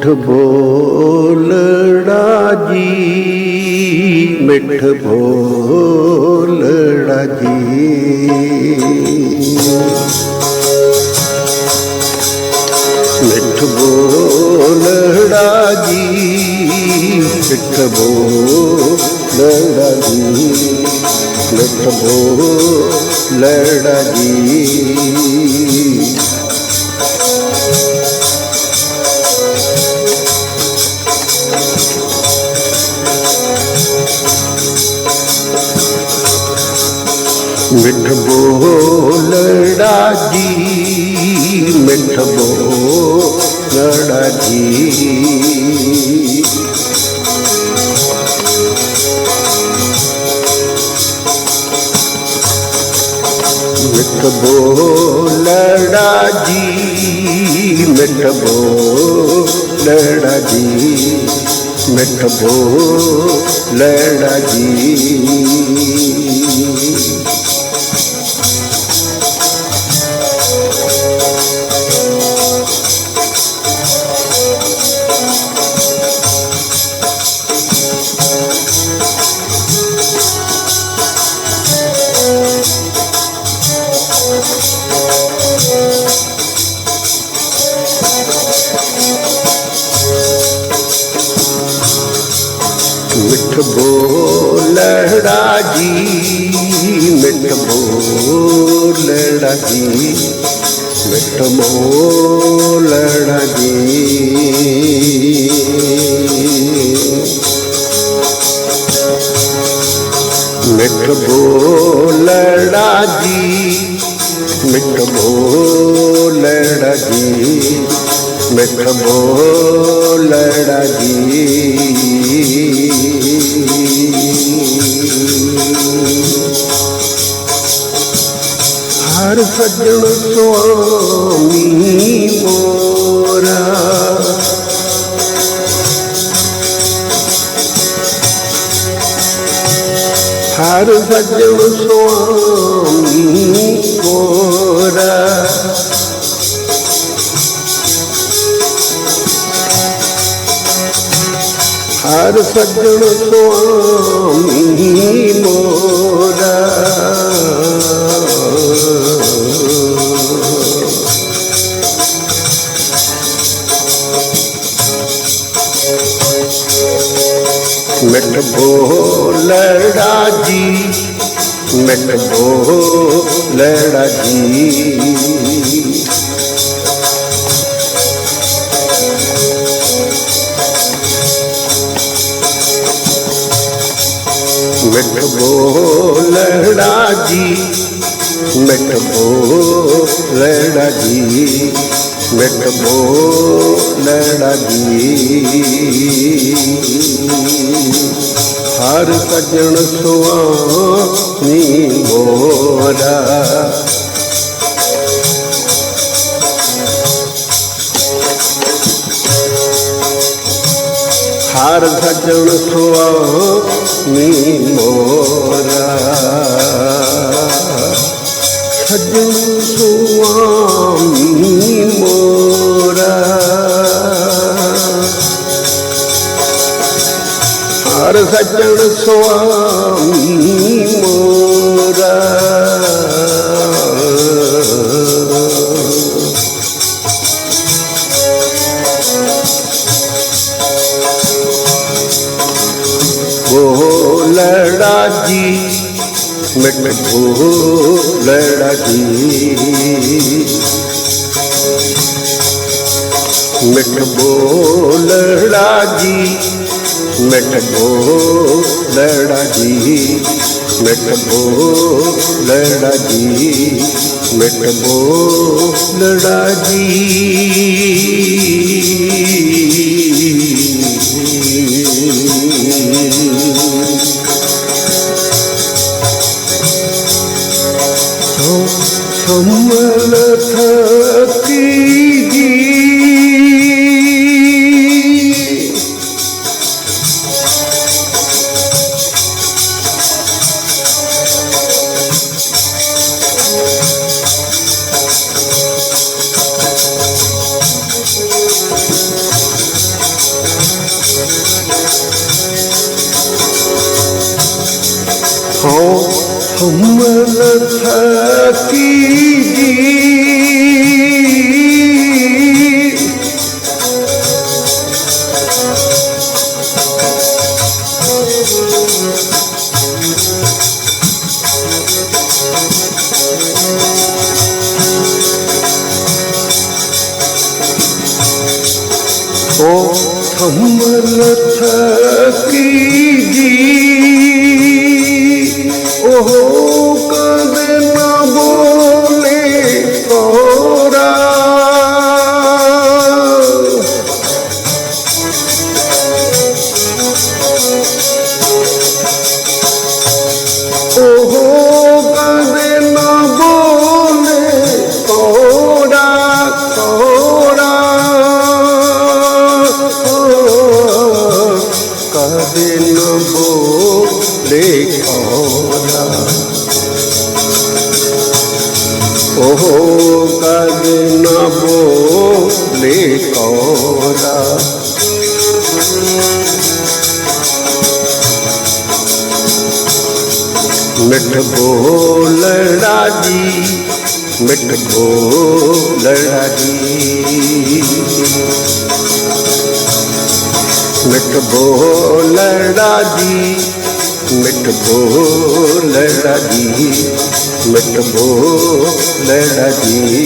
ਮਿੱਠ ਬੋਲੜਾ ਜੀ, ਮਿੱਠ ਬੋਲੜਾ ਜੀ। ਮਿੱਠ ਬੋਲੜਾ ਜੀ, ਮਿੱਠ ਬੋਲੜਾ ਜੀ। ਮਿੱਠ ਬੋਲੜਾ ਜੀ। ਮਿੱਠ ਬੋਲ ਰਾਜੀ ਮਿੱਠ ਬੋਲ ਰਾਜੀ ਮਿੱਠ ਬੋਲ ਰਾਜੀ ਮਿੱਠ ਬੋਲ ਰਾਜੀ ਮਿੱਠ ਬੋਲ ਰਾਜੀ ਮਿੱਠਬੋ ਲੜਾ ਜੀ ਮਿੱਠਬੋ ਲੜਾ ਜੀ ਮਿੱਠਬੋ ਲੜਾ ਜੀ। ਮਿੱਠਬੋ ਲੜਾ ਜੀ ਮਿੱਠਬੋ ਲੜਾ ਜੀ, ਮਿੱਠ ਬੋਲੜਾ ਜੀ। हर सजण स्वामी मोरा हर सजण स्वामी मोरा ਹਰ ਸੱਜਣ ਸੁਆਮੀ ਮੋਰਾ। ਮਿੱਠ ਬੋਲੜਾ ਜੀ ਮਿੱਠ ਬੋਲੜਾ ਜੀ ਜੀ ਮਿਟ ਬੋ ਲੈਣਾ ਜੀ ਮਿਟ ਬੋ ਲੈਣਾ ਜੀ ਹਰ ਸਜਣ ਸੁਆ ਨੀ ਮੋਰਾ ਹਰ ਸੱਜਣ ਸੁਆਮੀ ਮੋਰਾ। ਸੱਜਣ ਸੁਆਮੀ ਮੋਰਾ। ਹਰ ਸੱਜਣ ਸੁਆਮੀ लड़की मिठ बोल लाजी मिठ बोल लड़ाजी मिठ बोल लड़ाजी मिठ बोल लड़ाजी Come well at her. मिठ बोलड़ा जी मिठ बोलड़ा जी मिठ बोलड़ा जी मिठ बोलड़ा जी मिठ बोलड़ा जी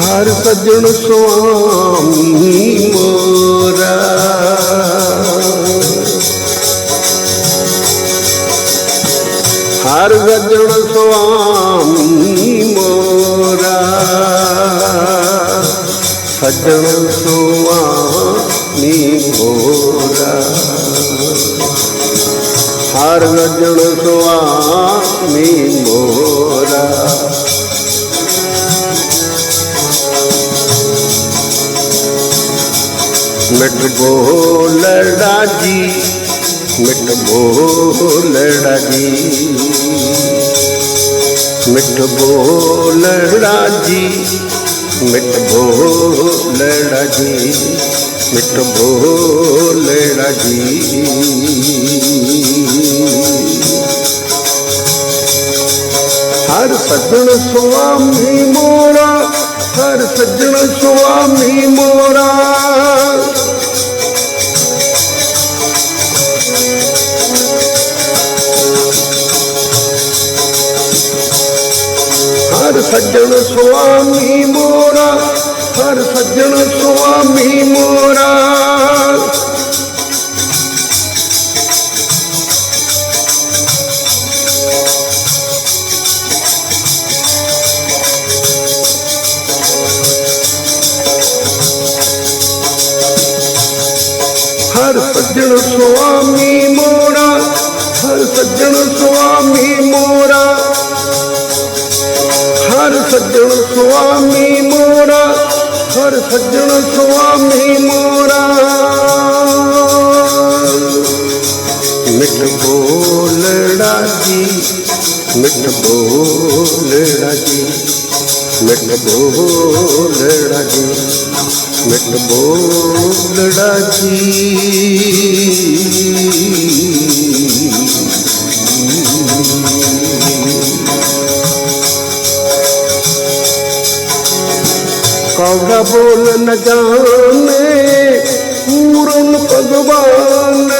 हर सजण स्वामी मो भोलड़ा जी मिठ भोलड़ा जी मिठ भोलड़ा जी मिठ भोलड़ा जी मिठ भोलड़ा जी ਹਰ ਸੱਜਣ ਸੁਆਮੀ ਮੋਰਾ ਹਰ ਸੱਜਣ ਸੁਆਮੀ ਮੋਰਾ ਸੱਜਣ ਸੁਆਮੀ ਮੋਰਾ ਹਰ ਸੱਜਣ ਸੁਆਮੀ ਮੋਰਾ। ਹਰ ਸੱਜਣ ਸੁਆਮੀ ਮੋਰਾ ਸੁਆਮੀ ਮੋਰਾ, ਹਰ ਸੱਜਣ ਸੁਆਮੀ ਮੋਰਾ। ਮਿੱਠ ਬੋਲੜਾ ਜੀ ਮਿੱਠ ਬੋਲੜਾ ਜੀ ਮਿੱਠ ਬੋਲੜਾ ਜੀ ਮਿੱਠ ਬੋਲੜਾ ਜੀ आगा बोल न जाने पूरन भगवान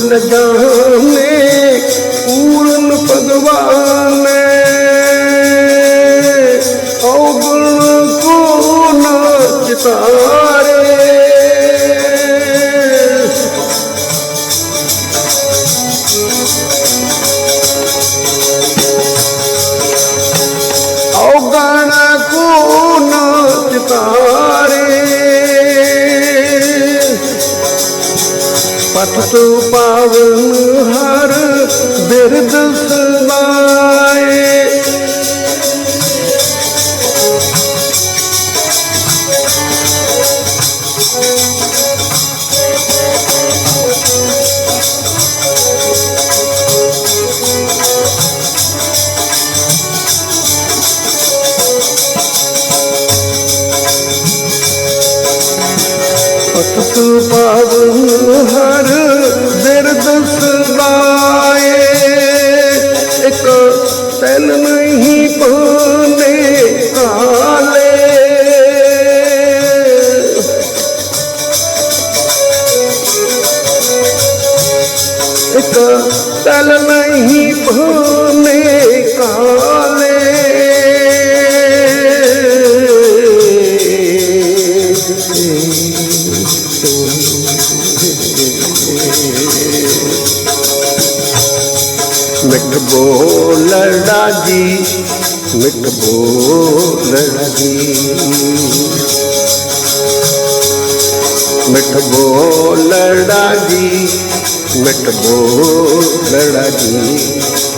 લગાને પૂર્ણ ભગવાને અવગુણ કોણ ચિતારે અવગણ કોણ ચિતારે पथ तू पा ਭਾਵ ਹਰ ਬਿਰਦ ਸਮਾਏ। ਬੋਲੜਾ ਜੀ, ਮਿੱਠ ਬੋਲੜਾ ਜੀ। ਮਿੱਠ ਬੋਲੜਾ ਜੀ, ਮਿੱਠ ਬੋਲੜਾ ਜੀ,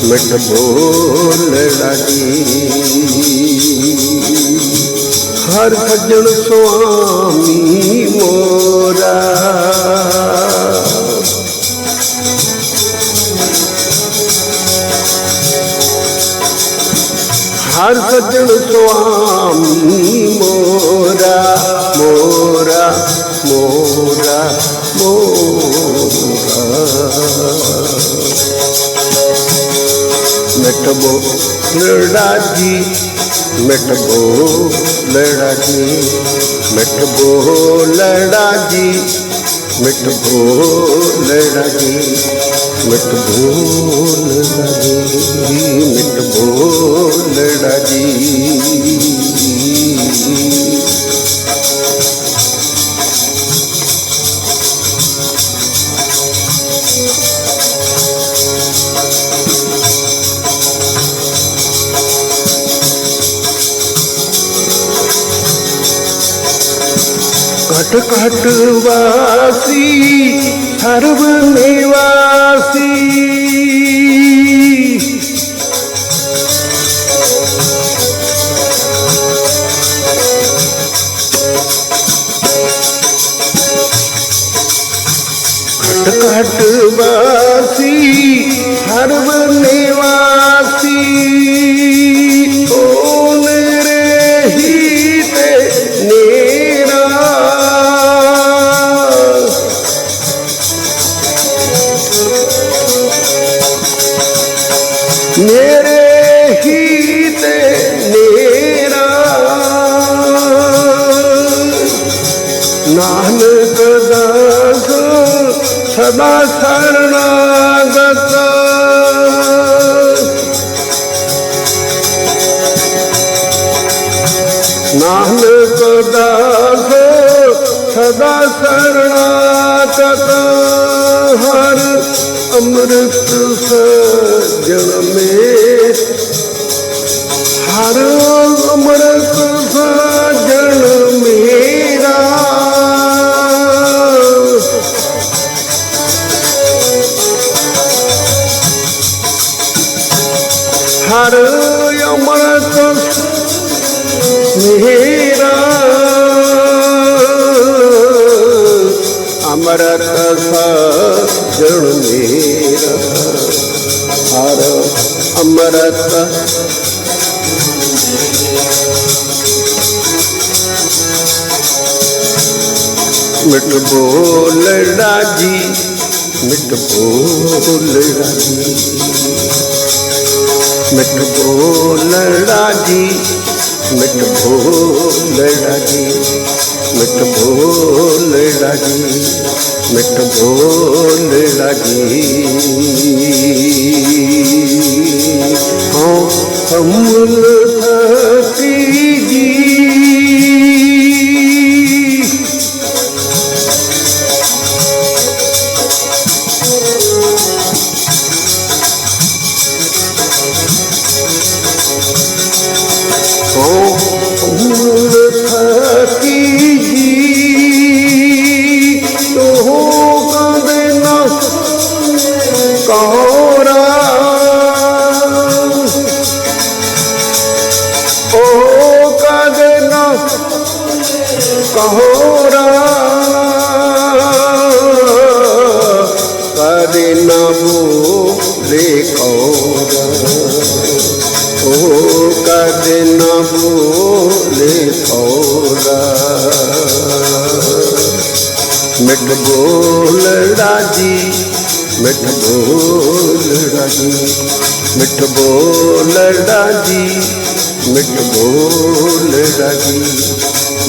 ਮਿੱਠ ਬੋਲੜਾ ਜੀ। ਹਰ ਸੱਜਣ ਸੁਆਮੀ ਲੜਾ ਜੀ ਮਿਟਬੋ ਲੜਾ ਜੀ ਮਿਟਬੋ ਲੜਾ ਜੀ ਮਿਟਬੋ ਲੜਾ खटखट वासी निवासी खटखट वासी निवासी ਮੇਰੇ ਹੀ ਤੇ ਨੀਰਾ। ਨਾਨਕ ਦਾਸ ਸਦਾ ਸਰਣਾਗਤ। ਨਾਨਕ ਦਾਸ ਸਦਾ ਸਰਣਾਗਤ। ਹਰ ਅੰਮ੍ਰਿਤ ਸਜਣ ਮੇ ਹਰ ਅੰਮ੍ਰਿਤ ਸਜਣ ਮੇਰਾ ਹਰ ਅੰਮ੍ਰਿਤ ਮੇਰਾ। ਅੰਮ੍ਰਿਤ ਸਜਣ ਅੰਮ੍ਰਿਤ। ਮਿੱਠ ਬੋਲੜਾ ਜੀ ਮਿੱਠ ਬੋਲੜਾ ਜੀ ਮਿੱਠ ਬੋਲੜਾ ਜੀ ਮਿੱਠ ਬੋਲੜਾ ਜੀ ਮਿੱਠ ਬੋਲੜਾ ਜੀ ਮਿੱਠ ਬੋਲੜਾ ਜੀ ਹਾਂ ਉਹ ਕਦ ਨਾ ਕਹੋ ਕਦੇ ਨਾ ਭੂਲੇ ਕੌਰ ਉਹ ਕਦੇ ਨਾ ਭੂਲੇ ਕੌਰ ਮਿੱਠ ਬੋਲ ਰਾਜੀ, ਮਿੱਠ ਬੋਲ ਰਾਜੀ, ਮਿੱਠ ਬੋਲ ਰਾਜੀ। ਮਿੱਠ ਬੋਲ ਰਾਜੀ,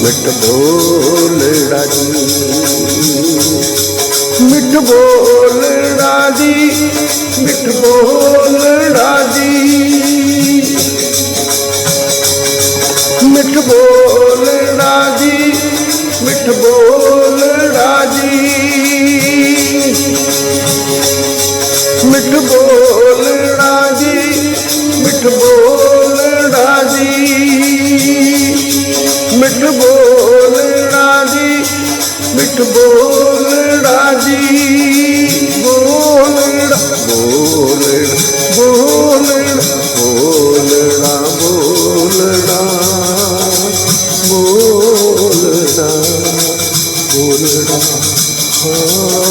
ਮਿਟ ਬੋਲ ਰਾਜੀ। ਮਿੱਠ ਬੋਲ ਰਾਜੀ, ਮਿਟ ਬੋਲ ਰਾਜੀ। ਮਿਟ ਬੋਲ ਰਾਜੀ, ਮਿਟ ਬੋਲ ਰਾਜੀ। ਮਿੱਠ ਬੋਲ ਰਾਜੀ, ਮਿਟ ਬੋਲ ਮਿੱਠ ਬੋਲ ਜੀ ਮਿੱਠ ਬੋਲ ਜੀ। ਬੋਲਣਾ ਬੋਲਣਾ ਬੋਲਣਾ ਬੋਲਣਾ ਬੋਲਣਾ ਬੋਲਣਾ ਬੋਲਣਾ ਹਾਂ।